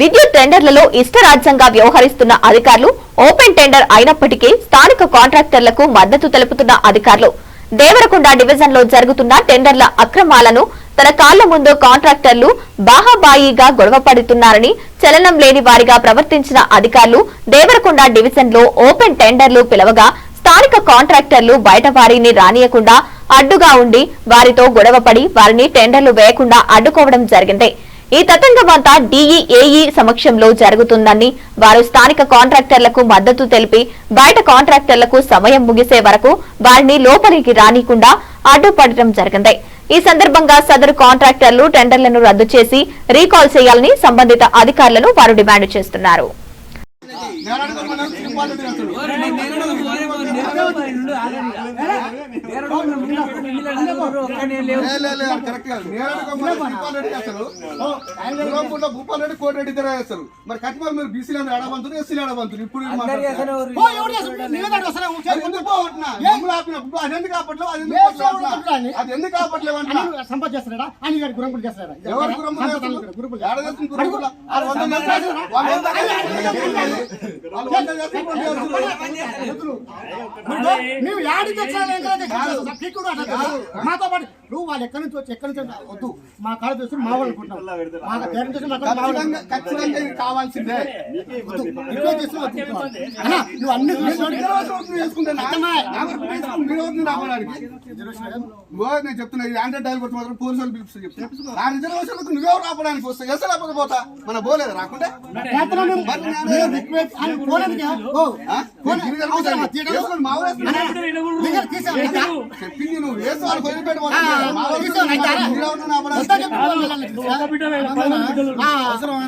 విద్యుత్ టెండర్లలో ఇష్టరాజ్యంగా వ్యవహరిస్తున్న అధికారులు ఓపెన్ టెండర్ అయినప్పటికీ స్థానిక కాంట్రాక్టర్లకు మద్దతు తెలుపుతున్న అధికారులు. దేవరకొండ డివిజన్లో జరుగుతున్న టెండర్ల అక్రమాలను తన కాళ్ళ ముందు కాంట్రాక్టర్లు బాహాబాయిగా గొడవపడుతున్నారని చలనం లేని వారిగా ప్రవర్తించిన అధికారులు దేవరకొండ డివిజన్లో ఓపెన్ టెండర్లు పిలవగా స్థానిక కాంట్రాక్టర్లు బయట వారిని రానియకుండా అడ్డుగా ఉండి వారితో గొడవపడి వారిని టెండర్లు వేయకుండా అడ్డుకోవడం జరిగింది. ఈ తతంగమంతా డీఈఏఈ సమక్షంలో జరుగుతుందని వారు స్థానిక కాంట్రాక్టర్లకు మద్దతు తెలిపి బయట కాంట్రాక్టర్లకు సమయం ముగిసే వరకు వారిని లోపలికి రానికుండా అడ్డుపడటం జరిగింది. ఈ సందర్భంగా సదరు కాంట్రాక్టర్లు టెండర్లను రద్దు చేసి రీకాల్ చేయాలని సంబంధిత అధికారులను వారు డిమాండ్ చేస్తున్నారు. కోటి రెడ్డి ఇద్దరు చేస్తారు మరి కట్టిమారు మీరు బీసీలు ఆడబంతులు ఎస్సీలు ఆడబంతులు ఇప్పుడు అసలు అది ఎందుకు అది ఎందుకు? అన్న సంపత్ చేస్తాడా అని గారి గురంపులు ఎవరు గుర్రమ్మలు? వాళ్ళు వంద. వాళ్ళు వంద మంది చేస్తున్నారు. వాళ్ళు వంద చేస్తున్నారు, రెండు చేస్తున్నారు. నువ్వు యాడి తెచ్చాలి మాతో పాటు నువ్వు వాళ్ళు ఎక్కడి నుంచి వచ్చి ఎక్కడి నుంచి వద్దు. మా కాడ చూసి మా వాళ్ళు అనుకుంటాం. మా పేరెంట్ చూసి మా కాడ మా వాళ్ళు ఖచ్చితంగా ఖచ్చితంగా ఇది కావాల్సిందే వద్దు. నువ్వు అన్ని నేను చెప్తున్నా ఆండ్రాయిడ్ డైల్ కొట్టి మాత్రం పోలీసు వాళ్ళు పిలుపుతా చెప్తున్నా నా రిజర్వేషన్ నువ్వెవరు రావడానికి వస్తా ఎస్ రాకపోతా మన పోలేదు ఆ? ఇంకా. చెప్పింది నువ్వు. వేసు వాళ్ళు పోయి అవసరమా?